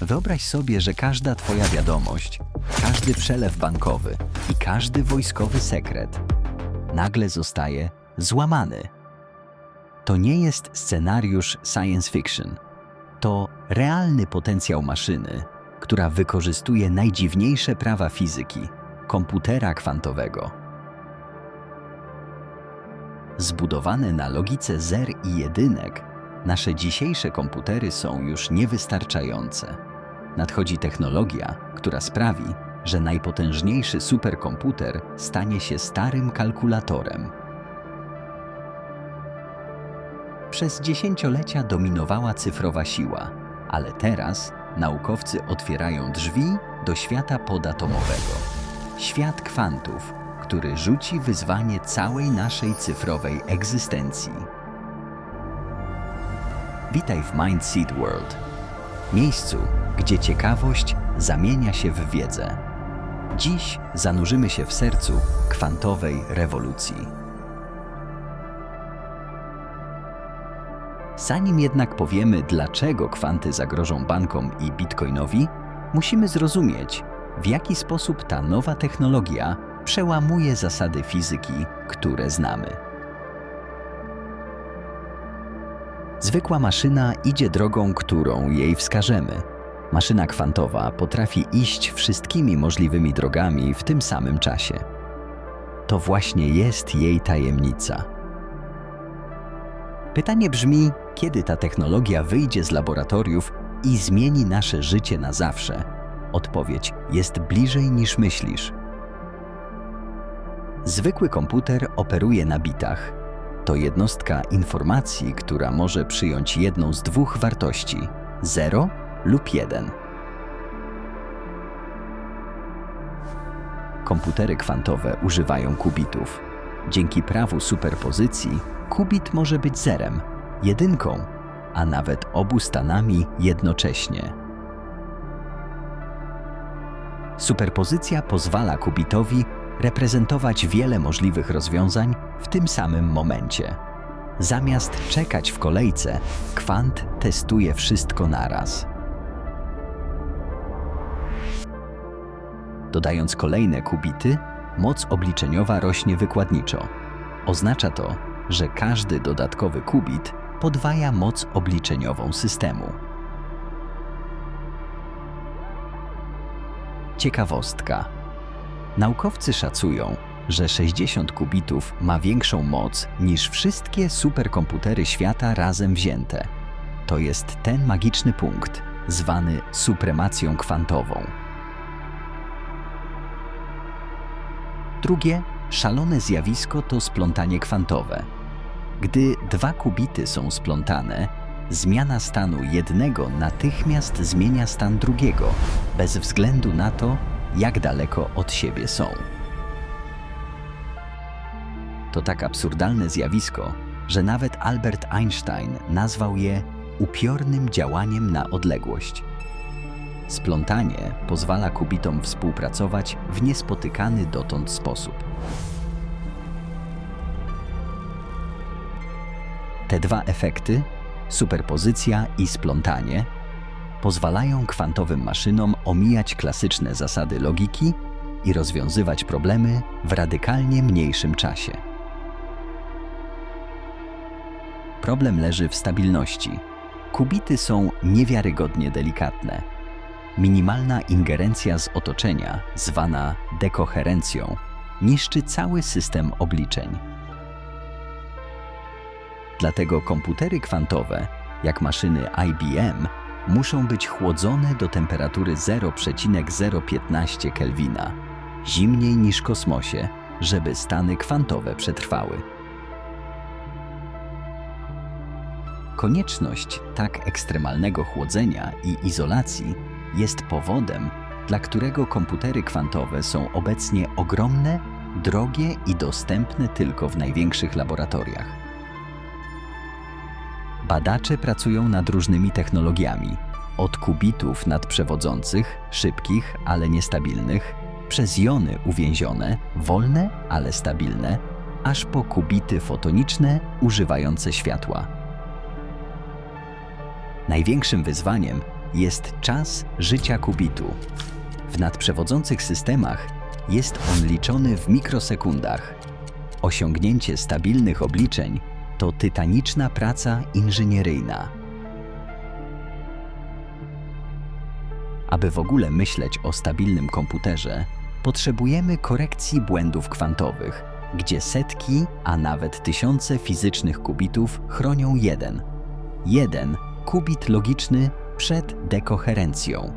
Wyobraź sobie, że każda Twoja wiadomość, każdy przelew bankowy i każdy wojskowy sekret nagle zostaje złamany. To nie jest scenariusz science fiction. To realny potencjał maszyny, która wykorzystuje najdziwniejsze prawa fizyki komputera kwantowego. Zbudowane na logice zer i jedynek, nasze dzisiejsze komputery są już niewystarczające. Nadchodzi technologia, która sprawi, że najpotężniejszy superkomputer stanie się starym kalkulatorem. Przez dziesięciolecia dominowała cyfrowa siła, ale teraz naukowcy otwierają drzwi do świata podatomowego. Świat kwantów, który rzuci wyzwanie całej naszej cyfrowej egzystencji. Witaj w Mindseed World, miejscu, gdzie ciekawość zamienia się w wiedzę. Dziś zanurzymy się w sercu kwantowej rewolucji. Zanim jednak powiemy, dlaczego kwanty zagrożą bankom i bitcoinowi, musimy zrozumieć, w jaki sposób ta nowa technologia przełamuje zasady fizyki, które znamy. Zwykła maszyna idzie drogą, którą jej wskażemy. Maszyna kwantowa potrafi iść wszystkimi możliwymi drogami w tym samym czasie. To właśnie jest jej tajemnica. Pytanie brzmi, kiedy ta technologia wyjdzie z laboratoriów i zmieni nasze życie na zawsze? Odpowiedź jest bliżej niż myślisz. Zwykły komputer operuje na bitach. To jednostka informacji, która może przyjąć jedną z dwóch wartości 0 lub 1. Komputery kwantowe używają kubitów. Dzięki prawu superpozycji kubit może być zerem, jedynką, a nawet obu stanami jednocześnie. Superpozycja pozwala kubitowi reprezentować wiele możliwych rozwiązań w tym samym momencie. Zamiast czekać w kolejce, kwant testuje wszystko naraz. Dodając kolejne kubity, moc obliczeniowa rośnie wykładniczo. Oznacza to, że każdy dodatkowy kubit podwaja moc obliczeniową systemu. Ciekawostka. Naukowcy szacują, że 60 kubitów ma większą moc niż wszystkie superkomputery świata razem wzięte. To jest ten magiczny punkt, zwany supremacją kwantową. Drugie, szalone zjawisko to splątanie kwantowe. Gdy dwa kubity są splątane, zmiana stanu jednego natychmiast zmienia stan drugiego, bez względu na to, jak daleko od siebie są. To tak absurdalne zjawisko, że nawet Albert Einstein nazwał je upiornym działaniem na odległość. Splątanie pozwala kubitom współpracować w niespotykany dotąd sposób. Te dwa efekty, superpozycja i splątanie, pozwalają kwantowym maszynom omijać klasyczne zasady logiki i rozwiązywać problemy w radykalnie mniejszym czasie. Problem leży w stabilności. Kubity są niewiarygodnie delikatne. Minimalna ingerencja z otoczenia, zwana dekoherencją, niszczy cały system obliczeń. Dlatego komputery kwantowe, jak maszyny IBM, muszą być chłodzone do temperatury 0,015 Kelwina, zimniej niż w kosmosie, żeby stany kwantowe przetrwały. Konieczność tak ekstremalnego chłodzenia i izolacji jest powodem, dla którego komputery kwantowe są obecnie ogromne, drogie i dostępne tylko w największych laboratoriach. Badacze pracują nad różnymi technologiami, od kubitów nadprzewodzących, szybkich, ale niestabilnych, przez jony uwięzione, wolne, ale stabilne, aż po kubity fotoniczne używające światła. Największym wyzwaniem jest czas życia kubitu. W nadprzewodzących systemach jest on liczony w mikrosekundach. Osiągnięcie stabilnych obliczeń to tytaniczna praca inżynieryjna. Aby w ogóle myśleć o stabilnym komputerze, potrzebujemy korekcji błędów kwantowych, gdzie setki, a nawet tysiące fizycznych kubitów chronią jeden. Jeden kubit logiczny przed dekoherencją.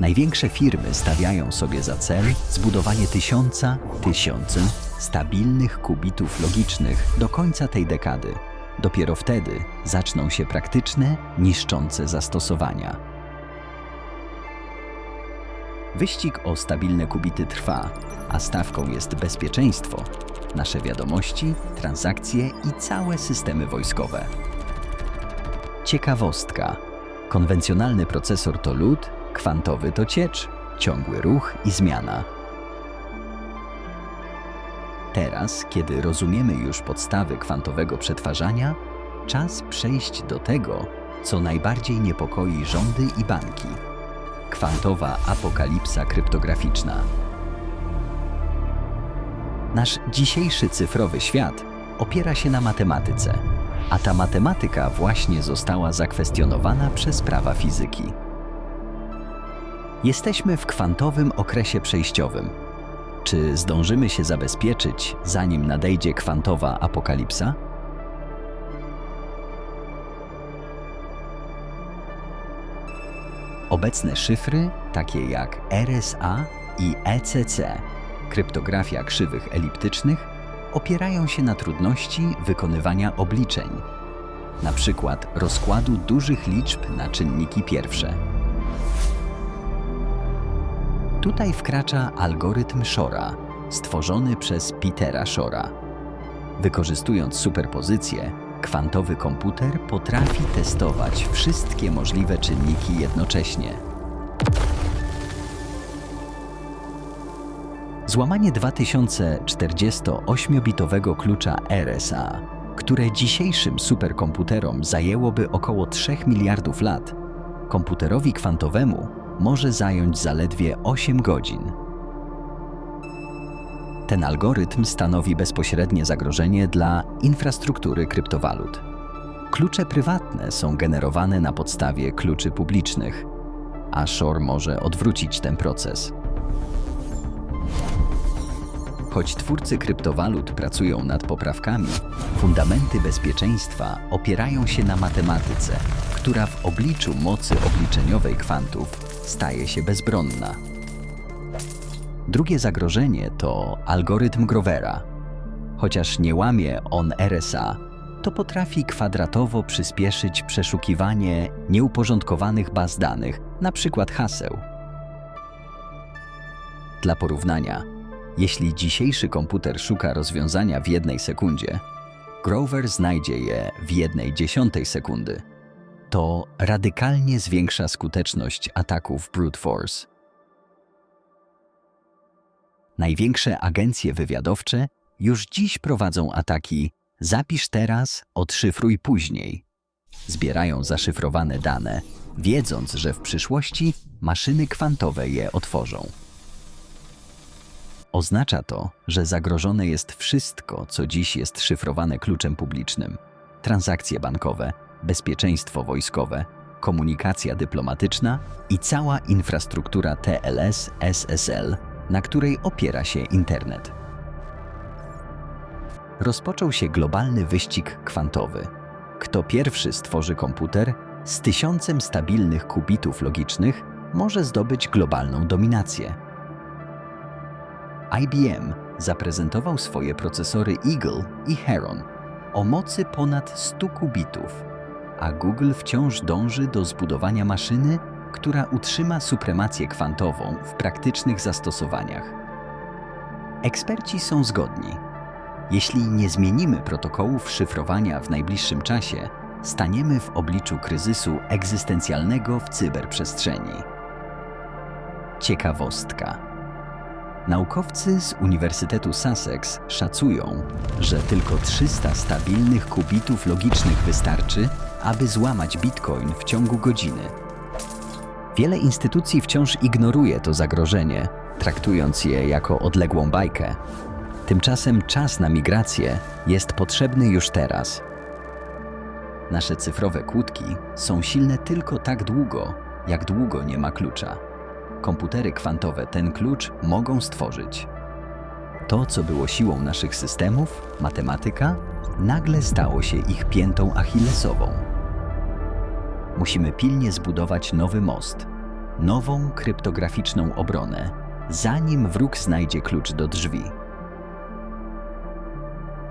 Największe firmy stawiają sobie za cel zbudowanie tysiąca, tysiące stabilnych kubitów logicznych do końca tej dekady. Dopiero wtedy zaczną się praktyczne, niszczące zastosowania. Wyścig o stabilne kubity trwa, a stawką jest bezpieczeństwo, nasze wiadomości, transakcje i całe systemy wojskowe. Ciekawostka. Konwencjonalny procesor to lód, kwantowy to ciecz, ciągły ruch i zmiana. Teraz, kiedy rozumiemy już podstawy kwantowego przetwarzania, czas przejść do tego, co najbardziej niepokoi rządy i banki. Kwantowa apokalipsa kryptograficzna. Nasz dzisiejszy cyfrowy świat opiera się na matematyce, a ta matematyka właśnie została zakwestionowana przez prawa fizyki. Jesteśmy w kwantowym okresie przejściowym. Czy zdążymy się zabezpieczyć, zanim nadejdzie kwantowa apokalipsa? Obecne szyfry, takie jak RSA i ECC, kryptografia krzywych eliptycznych, opierają się na trudności wykonywania obliczeń, przykład rozkładu dużych liczb na czynniki pierwsze. Tutaj wkracza algorytm Shora, stworzony przez Petera Shora. Wykorzystując superpozycję, kwantowy komputer potrafi testować wszystkie możliwe czynniki jednocześnie. Złamanie 2048-bitowego klucza RSA, które dzisiejszym superkomputerom zajęłoby około 3 miliardów lat, komputerowi kwantowemu może zająć zaledwie 8 godzin. Ten algorytm stanowi bezpośrednie zagrożenie dla infrastruktury kryptowalut. Klucze prywatne są generowane na podstawie kluczy publicznych, a Shore może odwrócić ten proces. Choć twórcy kryptowalut pracują nad poprawkami, fundamenty bezpieczeństwa opierają się na matematyce, która w obliczu mocy obliczeniowej kwantów staje się bezbronna. Drugie zagrożenie to algorytm Grovera. Chociaż nie łamie on RSA, to potrafi kwadratowo przyspieszyć przeszukiwanie nieuporządkowanych baz danych, np. haseł. Dla porównania, jeśli dzisiejszy komputer szuka rozwiązania w jednej sekundzie, Grover znajdzie je w jednej dziesiątej sekundy. To radykalnie zwiększa skuteczność ataków brute force. Największe agencje wywiadowcze już dziś prowadzą ataki zapisz teraz, odszyfruj później. Zbierają zaszyfrowane dane, wiedząc, że w przyszłości maszyny kwantowe je otworzą. Oznacza to, że zagrożone jest wszystko, co dziś jest szyfrowane kluczem publicznym: transakcje bankowe, bezpieczeństwo wojskowe, komunikacja dyplomatyczna i cała infrastruktura TLS SSL, na której opiera się internet. Rozpoczął się globalny wyścig kwantowy. Kto pierwszy stworzy komputer z tysiącem stabilnych kubitów logicznych, może zdobyć globalną dominację. IBM zaprezentował swoje procesory Eagle i Heron o mocy ponad 100 kubitów, a Google wciąż dąży do zbudowania maszyny, która utrzyma supremację kwantową w praktycznych zastosowaniach. Eksperci są zgodni. Jeśli nie zmienimy protokołów szyfrowania w najbliższym czasie, staniemy w obliczu kryzysu egzystencjalnego w cyberprzestrzeni. Ciekawostka. Naukowcy z Uniwersytetu Sussex szacują, że tylko 300 stabilnych kubitów logicznych wystarczy, aby złamać bitcoin w ciągu godziny. Wiele instytucji wciąż ignoruje to zagrożenie, traktując je jako odległą bajkę. Tymczasem czas na migrację jest potrzebny już teraz. Nasze cyfrowe kłódki są silne tylko tak długo, jak długo nie ma klucza. Komputery kwantowe ten klucz mogą stworzyć. To, co było siłą naszych systemów, matematyka, nagle stało się ich piętą achillesową. Musimy pilnie zbudować nowy most, nową kryptograficzną obronę, zanim wróg znajdzie klucz do drzwi.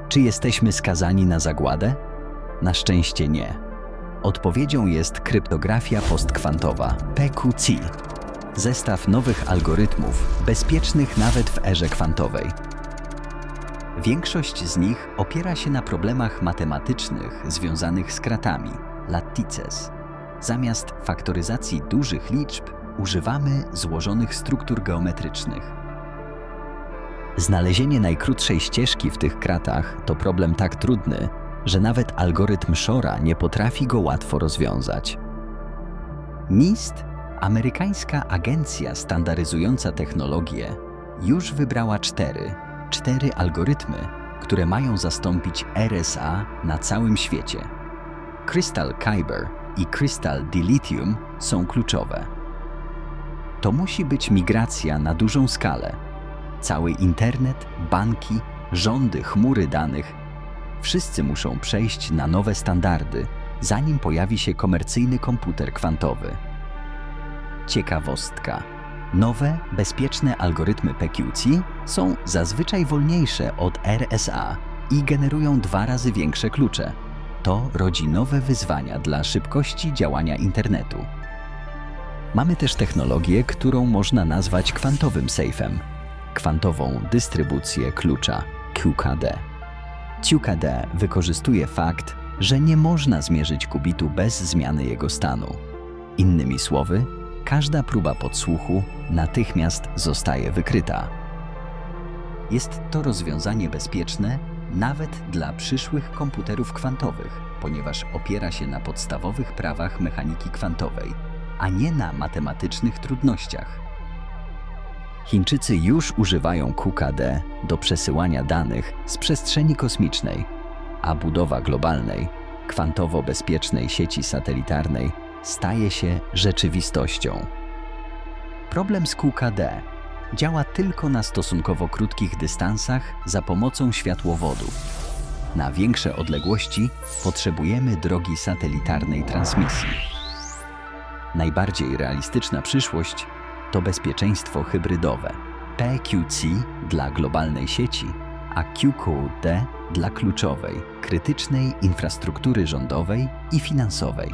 Czy jesteśmy skazani na zagładę? Na szczęście nie. Odpowiedzią jest kryptografia postkwantowa PQC. Zestaw nowych algorytmów, bezpiecznych nawet w erze kwantowej. Większość z nich opiera się na problemach matematycznych związanych z kratami, lattices. Zamiast faktoryzacji dużych liczb używamy złożonych struktur geometrycznych. Znalezienie najkrótszej ścieżki w tych kratach to problem tak trudny, że nawet algorytm Shora nie potrafi go łatwo rozwiązać. NIST, amerykańska agencja standaryzująca technologię, już wybrała cztery, cztery algorytmy, które mają zastąpić RSA na całym świecie. Crystal Kyber i Crystal Dilithium są kluczowe. To musi być migracja na dużą skalę. Cały internet, banki, rządy, chmury danych wszyscy muszą przejść na nowe standardy, zanim pojawi się komercyjny komputer kwantowy. Ciekawostka. Nowe, bezpieczne algorytmy PQC są zazwyczaj wolniejsze od RSA i generują dwa razy większe klucze. To rodzi nowe wyzwania dla szybkości działania internetu. Mamy też technologię, którą można nazwać kwantowym sejfem kwantową dystrybucję klucza QKD. QKD wykorzystuje fakt, że nie można zmierzyć kubitu bez zmiany jego stanu. Innymi słowy, każda próba podsłuchu natychmiast zostaje wykryta. Jest to rozwiązanie bezpieczne nawet dla przyszłych komputerów kwantowych, ponieważ opiera się na podstawowych prawach mechaniki kwantowej, a nie na matematycznych trudnościach. Chińczycy już używają QKD do przesyłania danych z przestrzeni kosmicznej, a budowa globalnej, kwantowo bezpiecznej sieci satelitarnej staje się rzeczywistością. Problem z QKD działa tylko na stosunkowo krótkich dystansach za pomocą światłowodu. Na większe odległości potrzebujemy drogi satelitarnej transmisji. Najbardziej realistyczna przyszłość to bezpieczeństwo hybrydowe. PQC dla globalnej sieci, a QQD dla kluczowej, krytycznej infrastruktury rządowej i finansowej.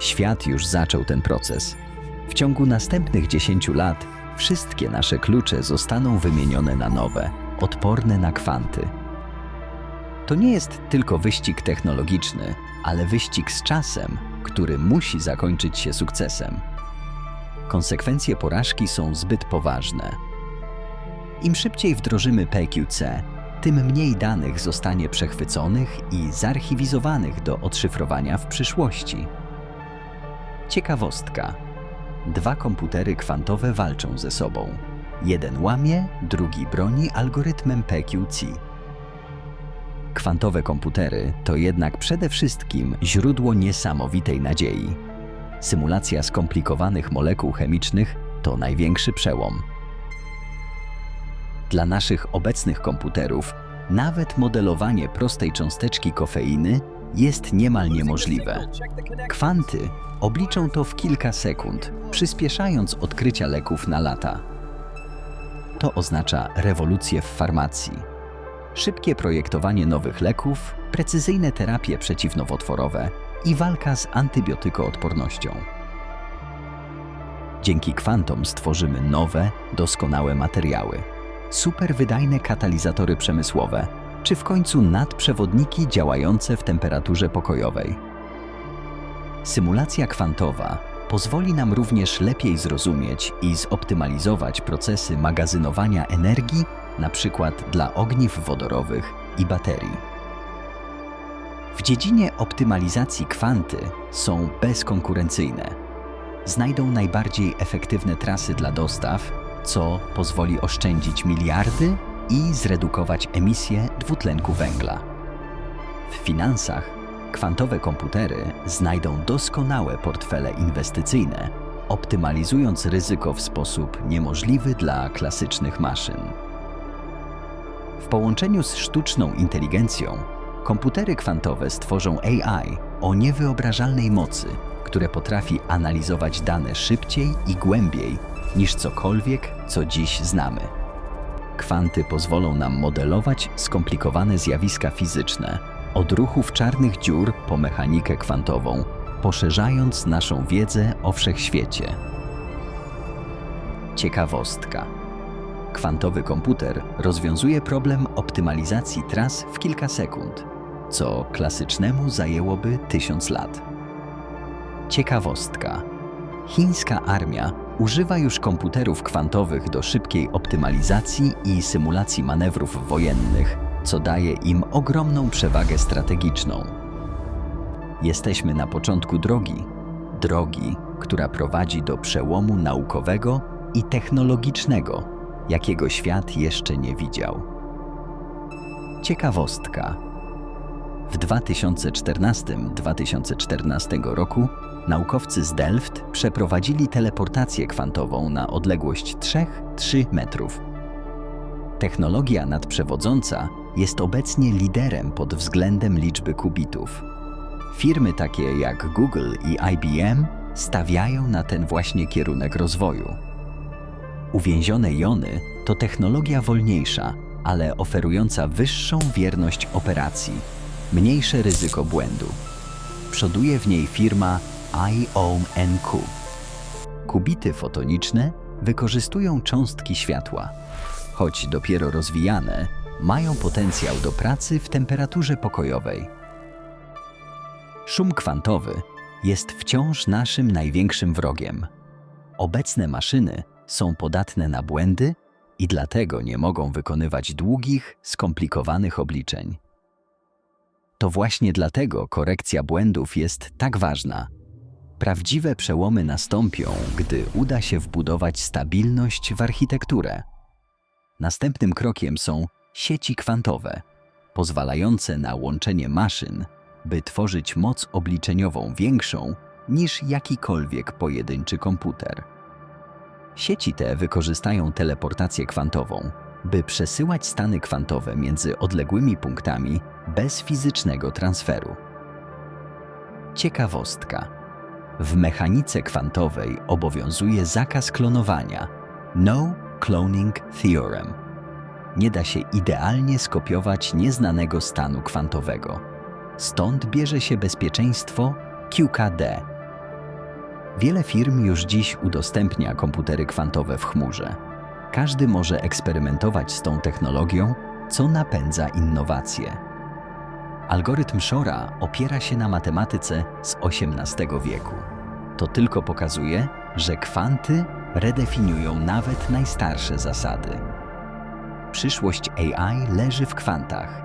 Świat już zaczął ten proces. W ciągu następnych 10 lat wszystkie nasze klucze zostaną wymienione na nowe, odporne na kwanty. To nie jest tylko wyścig technologiczny, ale wyścig z czasem, który musi zakończyć się sukcesem. Konsekwencje porażki są zbyt poważne. Im szybciej wdrożymy PQC, tym mniej danych zostanie przechwyconych i zarchiwizowanych do odszyfrowania w przyszłości. Ciekawostka. Dwa komputery kwantowe walczą ze sobą. Jeden łamie, drugi broni algorytmem PQC. Kwantowe komputery to jednak przede wszystkim źródło niesamowitej nadziei. Symulacja skomplikowanych molekuł chemicznych to największy przełom. Dla naszych obecnych komputerów nawet modelowanie prostej cząsteczki kofeiny jest niemal niemożliwe. Kwanty obliczą to w kilka sekund, przyspieszając odkrycia leków na lata. To oznacza rewolucję w farmacji. Szybkie projektowanie nowych leków, precyzyjne terapie przeciwnowotworowe i walka z antybiotykoodpornością. Dzięki kwantom stworzymy nowe, doskonałe materiały, superwydajne katalizatory przemysłowe, czy w końcu nadprzewodniki działające w temperaturze pokojowej. Symulacja kwantowa pozwoli nam również lepiej zrozumieć i zoptymalizować procesy magazynowania energii, przykład dla ogniw wodorowych i baterii. W dziedzinie optymalizacji kwanty są bezkonkurencyjne. Znajdą najbardziej efektywne trasy dla dostaw, co pozwoli oszczędzić miliardy i zredukować emisję dwutlenku węgla. W finansach kwantowe komputery znajdą doskonałe portfele inwestycyjne, optymalizując ryzyko w sposób niemożliwy dla klasycznych maszyn. W połączeniu z sztuczną inteligencją, komputery kwantowe stworzą AI o niewyobrażalnej mocy, które potrafi analizować dane szybciej i głębiej niż cokolwiek, co dziś znamy. Kwanty pozwolą nam modelować skomplikowane zjawiska fizyczne, od ruchów czarnych dziur po mechanikę kwantową, poszerzając naszą wiedzę o wszechświecie. Ciekawostka. Kwantowy komputer rozwiązuje problem optymalizacji tras w kilka sekund, co klasycznemu zajęłoby tysiąc lat. Ciekawostka. Chińska armia używa już komputerów kwantowych do szybkiej optymalizacji i symulacji manewrów wojennych, co daje im ogromną przewagę strategiczną. Jesteśmy na początku drogi, drogi, która prowadzi do przełomu naukowego i technologicznego, jakiego świat jeszcze nie widział. Ciekawostka. W 2014-2014 roku naukowcy z Delft przeprowadzili teleportację kwantową na odległość 3-3 metrów. Technologia nadprzewodząca jest obecnie liderem pod względem liczby kubitów. Firmy takie jak Google i IBM stawiają na ten właśnie kierunek rozwoju. Uwięzione jony to technologia wolniejsza, ale oferująca wyższą wierność operacji, mniejsze ryzyko błędu. Przoduje w niej firma IONQ. Kubity fotoniczne wykorzystują cząstki światła. Choć dopiero rozwijane, mają potencjał do pracy w temperaturze pokojowej. Szum kwantowy jest wciąż naszym największym wrogiem. Obecne maszyny są podatne na błędy i dlatego nie mogą wykonywać długich, skomplikowanych obliczeń. To właśnie dlatego korekcja błędów jest tak ważna. Prawdziwe przełomy nastąpią, gdy uda się wbudować stabilność w architekturę. Następnym krokiem są sieci kwantowe, pozwalające na łączenie maszyn, by tworzyć moc obliczeniową większą niż jakikolwiek pojedynczy komputer. Sieci te wykorzystają teleportację kwantową, by przesyłać stany kwantowe między odległymi punktami bez fizycznego transferu. Ciekawostka. W mechanice kwantowej obowiązuje zakaz klonowania No Cloning Theorem. Nie da się idealnie skopiować nieznanego stanu kwantowego. Stąd bierze się bezpieczeństwo QKD. Wiele firm już dziś udostępnia komputery kwantowe w chmurze. Każdy może eksperymentować z tą technologią, co napędza innowacje. Algorytm Shora opiera się na matematyce z XVIII wieku. To tylko pokazuje, że kwanty redefiniują nawet najstarsze zasady. Przyszłość AI leży w kwantach.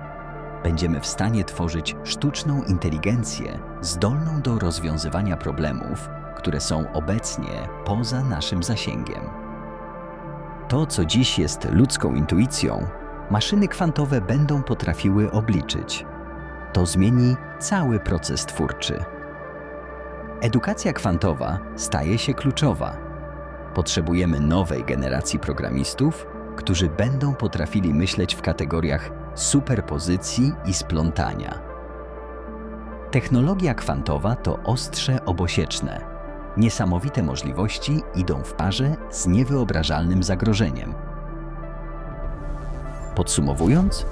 Będziemy w stanie tworzyć sztuczną inteligencję zdolną do rozwiązywania problemów, które są obecnie poza naszym zasięgiem. To, co dziś jest ludzką intuicją, maszyny kwantowe będą potrafiły obliczyć. To zmieni cały proces twórczy. Edukacja kwantowa staje się kluczowa. Potrzebujemy nowej generacji programistów, którzy będą potrafili myśleć w kategoriach superpozycji i splątania. Technologia kwantowa to ostrze obosieczne. Niesamowite możliwości idą w parze z niewyobrażalnym zagrożeniem. Podsumowując,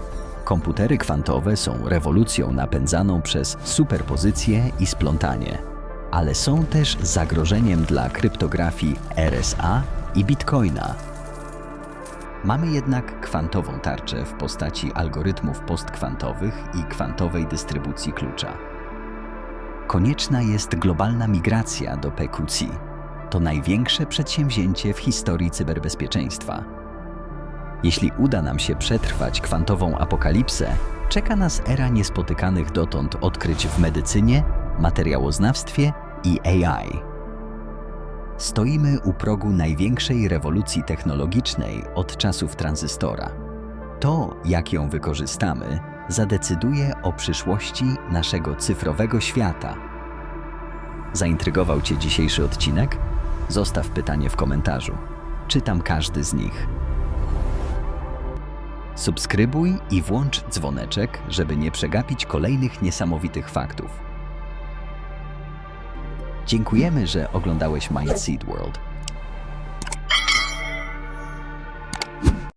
komputery kwantowe są rewolucją napędzaną przez superpozycję i splątanie, ale są też zagrożeniem dla kryptografii RSA i Bitcoina. Mamy jednak kwantową tarczę w postaci algorytmów postkwantowych i kwantowej dystrybucji klucza. Konieczna jest globalna migracja do PQC. To największe przedsięwzięcie w historii cyberbezpieczeństwa. Jeśli uda nam się przetrwać kwantową apokalipsę, czeka nas era niespotykanych dotąd odkryć w medycynie, materiałoznawstwie i AI. Stoimy u progu największej rewolucji technologicznej od czasów tranzystora. To, jak ją wykorzystamy, zadecyduje o przyszłości naszego cyfrowego świata. Zaintrygował Cię dzisiejszy odcinek? Zostaw pytanie w komentarzu. Czytam każdy z nich. Subskrybuj i włącz dzwoneczek, żeby nie przegapić kolejnych niesamowitych faktów. Dziękujemy, że oglądałeś Mind Seed World.